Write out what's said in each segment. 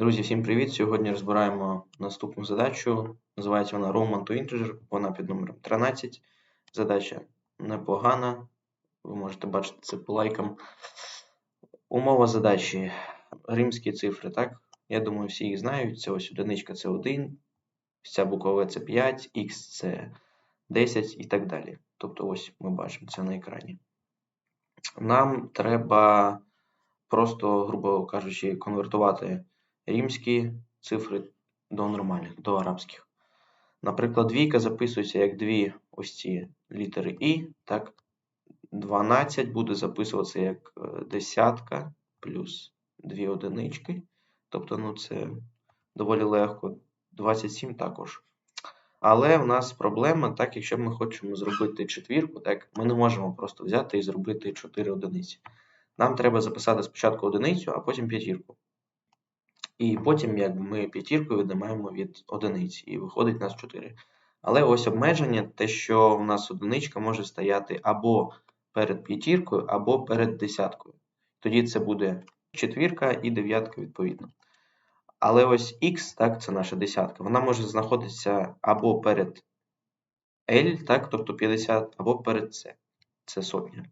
Друзі, всім привіт! Сьогодні розбираємо наступну задачу. Називається вона Roman to Integer, вона під номером 13. Задача непогана. Ви можете бачити це по лайкам. Умова задачі. Римські цифри, так? Я думаю, всі їх знають. Це ось одиничка це 1, ця буква В це 5, Х це 10 і так далі. Тобто, ось ми бачимо це на екрані. Нам треба просто, грубо кажучи, конвертувати римські цифри до нормальних, до арабських. Наприклад, двійка записується як дві ось ці літери І. Так, 12 буде записуватися як е, десятка плюс дві одинички. Тобто, ну, це доволі легко. 27 також. Але в нас проблема, так, якщо ми хочемо зробити четвірку, так, ми не можемо просто взяти і зробити 4 одиниці. Нам треба записати спочатку одиницю, а потім п'ятірку. І потім якби, ми п'ятіркою віднімаємо від одиниці, і виходить у нас 4. Але ось обмеження, те, що у нас одиничка може стояти або перед п'ятіркою, або перед десяткою. Тоді це буде четвірка і дев'ятка відповідно. Але ось X, так, це наша десятка, вона може знаходитися або перед L, так, тобто 50, або перед C, це сотня.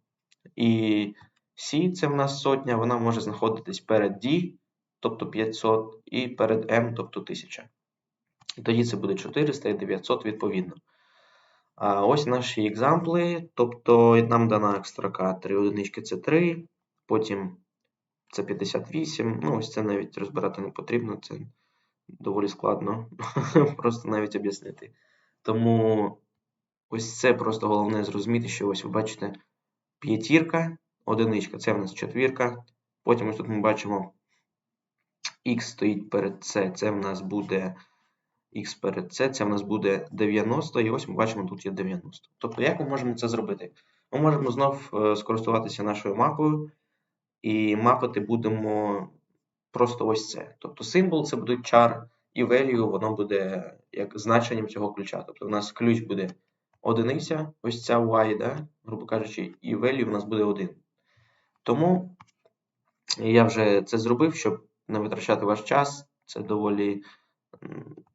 І C це в нас сотня, вона може знаходитись перед D, тобто 500, і перед m, тобто 1000. І тоді це буде 400 і 900 відповідно. А Ось наші екзампли. Тобто нам дана строка 3 одинички це 3, потім це 58. Ну, ось це навіть розбирати не потрібно, це доволі складно просто навіть об'яснити. Тому ось це просто головне зрозуміти, що ось ви бачите п'ятірка, одиничка це в нас четвірка. Потім ось тут ми бачимо Х стоїть перед С, це в нас буде Х перед С, це в нас буде 90, і ось ми бачимо, тут є 90. Тобто, як ми можемо це зробити? Ми можемо знов е, скористуватися нашою мапою, і мапити будемо просто ось це. Тобто символ це буде char, і value воно буде як значенням цього ключа. Тобто у нас ключ буде одиниця, ось ця y, да, грубо кажучи, і value у нас буде 1. Тому я вже це зробив, щоб не витрачати ваш час. Це доволі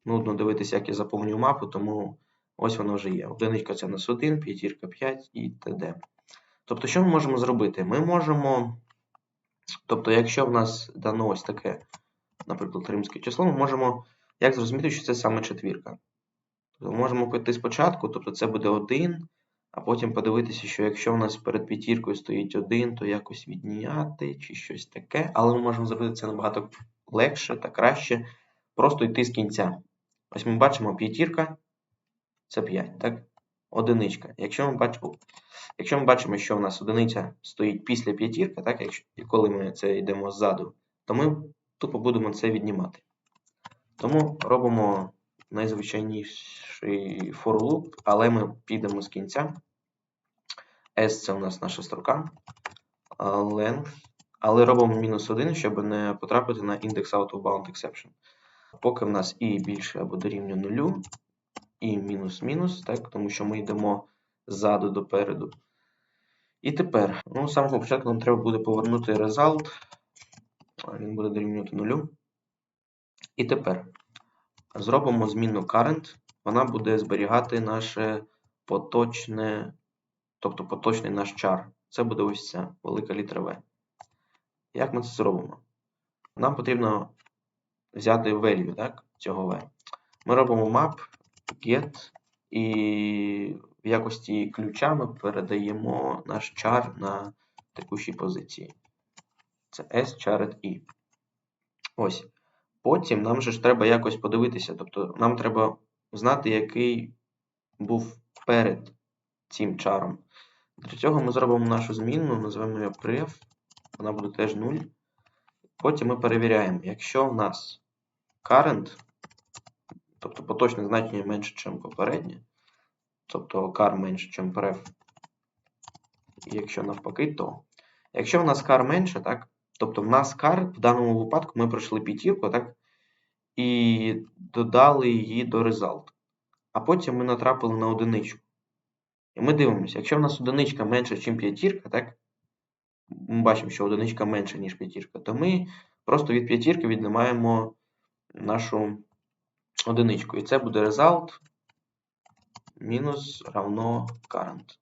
нудно дивитися, як я заповнюю мапу, тому ось воно вже є. Одиничка це нас 1, п'ятірка 5 і т.д. Тобто, що ми можемо зробити? Ми можемо. Тобто, якщо в нас дано ось таке, наприклад, римське число, ми можемо як зрозуміти, що це саме четвірка. Тобто, можемо пойти спочатку, тобто це буде 1, а потім подивитися, що якщо в нас перед п'ятіркою стоїть 1, то якось відняти чи щось таке. Але ми можемо зробити це набагато легше та краще. Просто йти з кінця. Ось ми бачимо п'ятірка, це 5, так? Одиничка. Якщо ми бачимо, якщо ми бачимо, що в нас одиниця стоїть після п'ятірка, так, якщо, і коли ми це йдемо ззаду, то ми тупо будемо це віднімати. Тому робимо найзвичайніший for loop, але ми підемо з кінця. S це у нас наша строка. Length. Але робимо мінус 1, щоб не потрапити на index out of bound exception. Поки в нас і більше або дорівнює 0, і мінус-мінус, тому що ми йдемо ззаду до переду. І тепер, ну, з самого початку нам треба буде повернути result. Він буде дорівнювати 0. І тепер зробимо зміну current. Вона буде зберігати наше поточне, тобто поточний наш чар. Це буде ось ця велика літера V. Як ми це зробимо? Нам потрібно взяти value так, цього V. Ми робимо map, get, і в якості ключа ми передаємо наш чар на текущій позиції. Це S chared E. Ось. Потім нам же ж треба якось подивитися. Тобто нам треба знати, який був перед цим чаром. Для цього ми зробимо нашу змінну, назвемо її pref, вона буде теж 0. Потім ми перевіряємо, якщо в нас current, тобто поточне значення менше, ніж попереднє, тобто car менше, ніж pref, і якщо навпаки, то. Якщо в нас car менше, так, тобто в нас car, в даному випадку ми пройшли п'ятірку, так, і додали її до result. А потім ми натрапили на одиничку. І ми дивимося, якщо в нас одиничка менша, ніж п'ятірка, так, ми бачимо, що одиничка менша, ніж п'ятірка, то ми просто від п'ятірки віднімаємо нашу одиничку. І це буде result мінус равно current.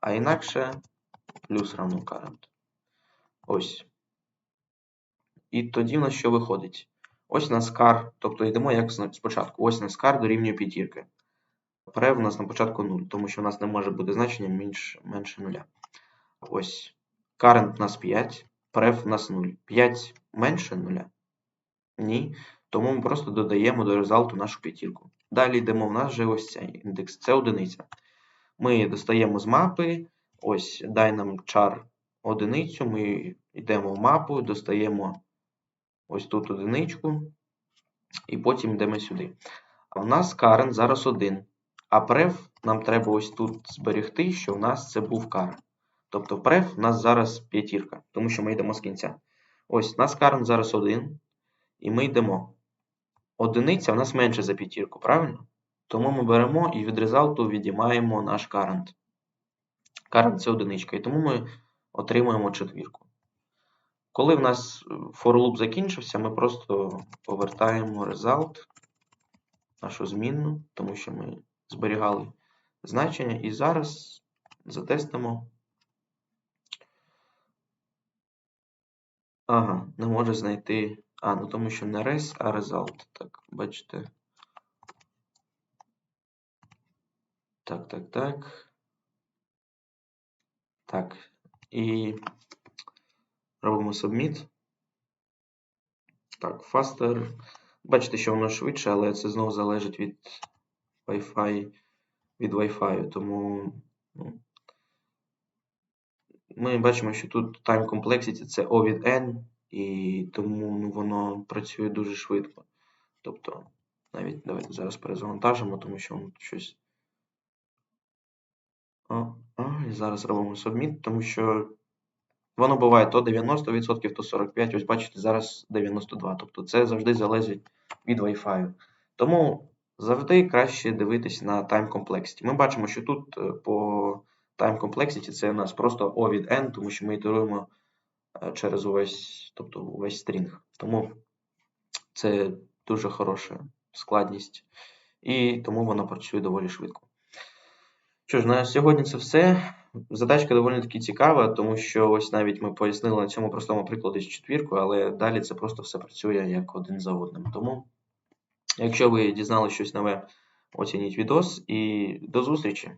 А інакше плюс равно current. Ось. І тоді в нас що виходить? Ось у нас car, тобто йдемо як спочатку. Ось нас car дорівнює п'ятірки. Прев у нас на початку 0, тому що у нас не може бути значення менш, менше 0. Ось. Current у нас 5, прев у нас 0. 5 менше 0? Ні. Тому ми просто додаємо до результату нашу п'ятірку. Далі йдемо, в нас вже ось цей індекс, це одиниця. Ми достаємо з мапи, ось дай нам чар одиницю, ми йдемо в мапу, достаємо ось тут одиничку, і потім йдемо сюди. А в нас current зараз 1. А pref нам треба ось тут зберегти, що в нас це був current. Тобто pref у нас зараз п'ятірка, тому що ми йдемо з кінця. Ось у нас current зараз 1. І ми йдемо. Одиниця в нас менше за п'ятірку, правильно? Тому ми беремо і від результату відіймаємо наш current. Current це одиничка, і тому ми отримуємо четвірку. Коли в нас for loop закінчився, ми просто повертаємо result, нашу змінну, тому що ми зберігали значення. І зараз затестимо. Ага, не може знайти. А, ну тому що не res, а result. Так, бачите. Так, так, так. Так. І робимо submit. Так, faster. Бачите, що воно швидше, але це знову залежить від Wi-Fi, від Wi-Fi. Тому ну, ми бачимо, що тут time complexity це O від N, і тому ну, воно працює дуже швидко. Тобто, навіть давайте зараз перезавантажимо, тому що воно щось. О, о, і зараз робимо submit, тому що воно буває то 90%, то 45%. Ось бачите, зараз 92%. Тобто це завжди залежить від Wi-Fi. Тому завжди краще дивитись на time complexity. Ми бачимо, що тут е, по time complexity це у нас просто O від N, тому що ми ітеруємо е, через увесь, тобто увесь стрінг. Тому це дуже хороша складність. І тому вона працює доволі швидко. Що ж, на сьогодні це все. Задачка доволі таки цікава, тому що ось навіть ми пояснили на цьому простому прикладі з четвіркою, але далі це просто все працює як один за одним. Тому, якщо ви дізналися щось нове, оцініть відос і до зустрічі!